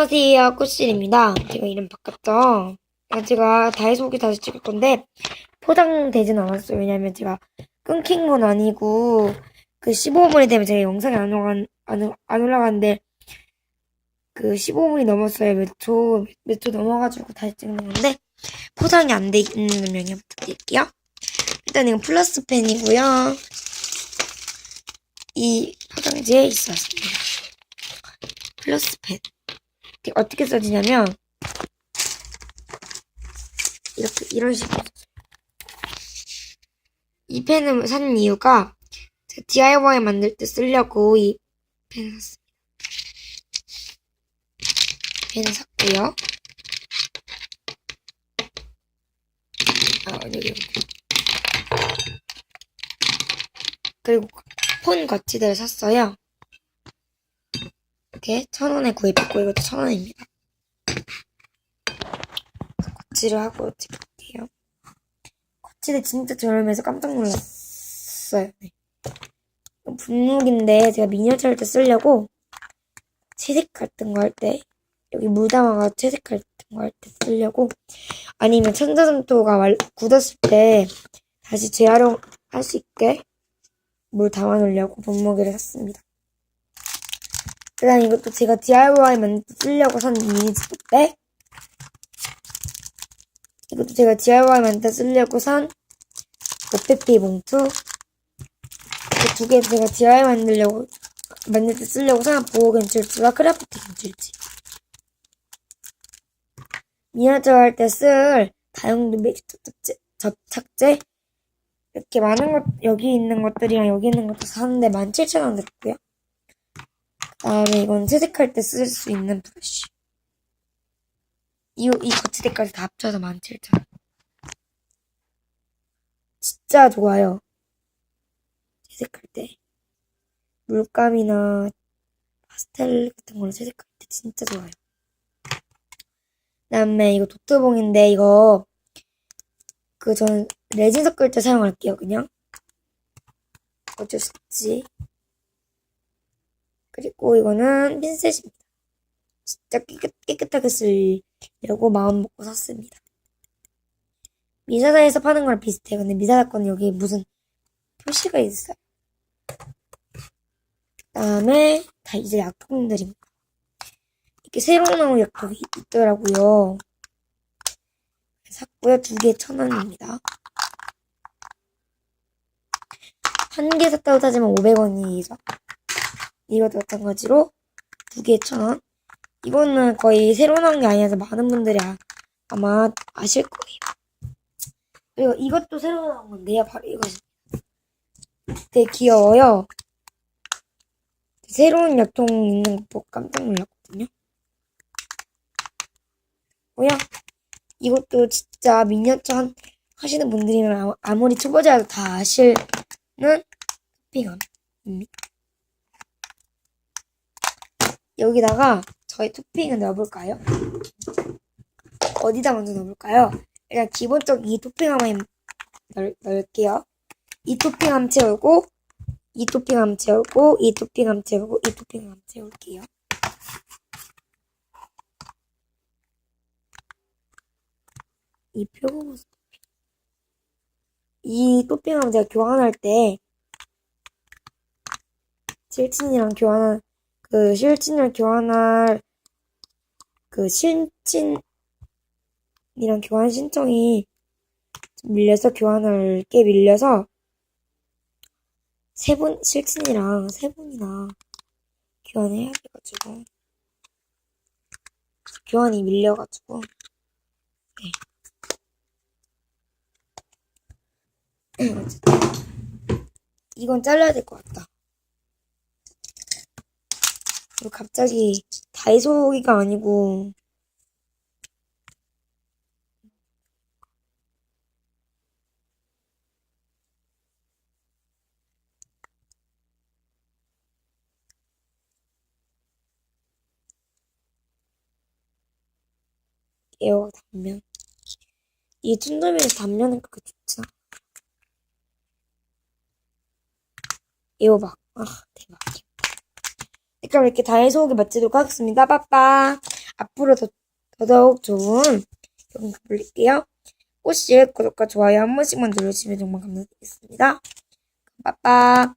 안녕하세요, 꾸실입니다. 제가 이름 바꿨죠? 아, 제가 다이소 후기 다시 찍을 건데, 포장되진 않았어요. 왜냐면 제가 끊긴 건 아니고, 그 15분이 되면 제가 영상이 안, 올라간, 안, 안 올라가는데, 그 15분이 넘었어요. 몇 초, 몇 초 넘어가지고 다시 찍는 건데, 포장이 안 돼 있는 명령 부탁드릴게요. 일단 이건 플러스 펜이고요. 이 포장지에 있었습니다. 플러스 펜. 어떻게 써지냐면 이렇게 이런 식으로 이 펜을 산 이유가 DIY 만들 때 쓰려고 이 펜을 샀습니다. 펜을 샀고요. 아, 여기. 그리고 폰 거치대를 샀어요. 이렇게 천 원에 구입했고 이것도 천 원입니다. 거치를 하고 찍을게요. 거치대 진짜 저렴해서 깜짝 놀랐어요. 네. 분무기인데 제가 미니어처 할 때 쓰려고 채색 같은 거 할 때 여기 물 담아가 채색 같은 거 할 때 쓰려고 아니면 천자점토가 말- 굳었을 때 다시 재활용할 수 있게 물 담아 놓으려고 분무기를 샀습니다. 그다음 이것도 제가 DIY만 쓰려고 산 미니 지퍼백. 이것도 제가 DIY만 쓰려고 산 오페피 봉투. 두 개 제가 DIY 만들려고 만들 때 쓰려고 산 보호 견출지와 크래프트 견출지. 미니어처 할 때 쓸 다용도 메이크 접착제, 접착제 이렇게 많은 것 여기 있는 것들이랑 여기 있는 것도 사는데 17,000원 들었고요. 다음에 이건 채색할 때 쓸 수 있는 브러쉬. 이, 이 거치대까지 다 합쳐서 17,000원. 진짜 좋아요. 채색할 때. 물감이나 파스텔 같은 걸로 채색할 때 진짜 좋아요. 그 다음에 이거 도트봉인데 이거 그 저는 레진 섞을 때 사용할게요 그냥. 어쩔 수 없지. 그리고 이거는 핀셋입니다. 진짜 깨끗, 깨끗하게 쓰려고 마음 먹고 샀습니다. 미사사에서 파는 거랑 비슷해요. 근데 미사사 거는 여기 무슨 표시가 있어요. 그다음에 다 이제 약품들입니다. 이렇게 새로 나온 약품이 있더라고요. 샀고요. 두 개 천 원입니다. 한 개 샀다고 따지면 500원이죠. 이것도 마찬가지로 두개천 원. 이거는 거의 새로 나온 게 아니라서 많은 분들이 아, 아마 아실 거예요. 그리고 이것도 새로 나온 건데요. 바로 이것입니다. 되게 귀여워요. 새로운 약통 있는 거 보고 깜짝 놀랐거든요. 뭐야? 이것도 진짜 미니어처 한- 하시는 분들이면 아무- 아무리 초보자라도 다 아시는 토핑함입니다. 여기다가 저희 토핑을 넣어볼까요? 어디다 먼저 넣어볼까요? 일단 기본적인 이 토핑함에 넣을, 넣을게요. 이 토핑 함 채우고 이 토핑 함 채우고 이 토핑 함 채우고 이 토핑 함 채울게요. 이 표고버섯 토핑. 이 토핑함 제가 교환할 때 실친이랑 교환한 그 실친이랑 교환할 그 실친이랑 교환 신청이 좀 밀려서 교환할 게 밀려서 세 분 실친이랑 세 분이나 교환해야 돼가지고 교환이 밀려가지고 네. 이건 잘라야 될 것 같다. 그리고 갑자기 다이소기가 아니고. 에어 단면. 이 툰더미에서 단면은 그렇게 좋지 않아 에어박 아 대박 그럼 이렇게 다이소 후기 마치도록 하겠습니다 빠빠 앞으로 더, 더더욱 좋은 영상 올릴게요. 혹시 구독과 좋아요 한 번씩만 눌러주시면 정말 감사드리겠습니다. 빠빠.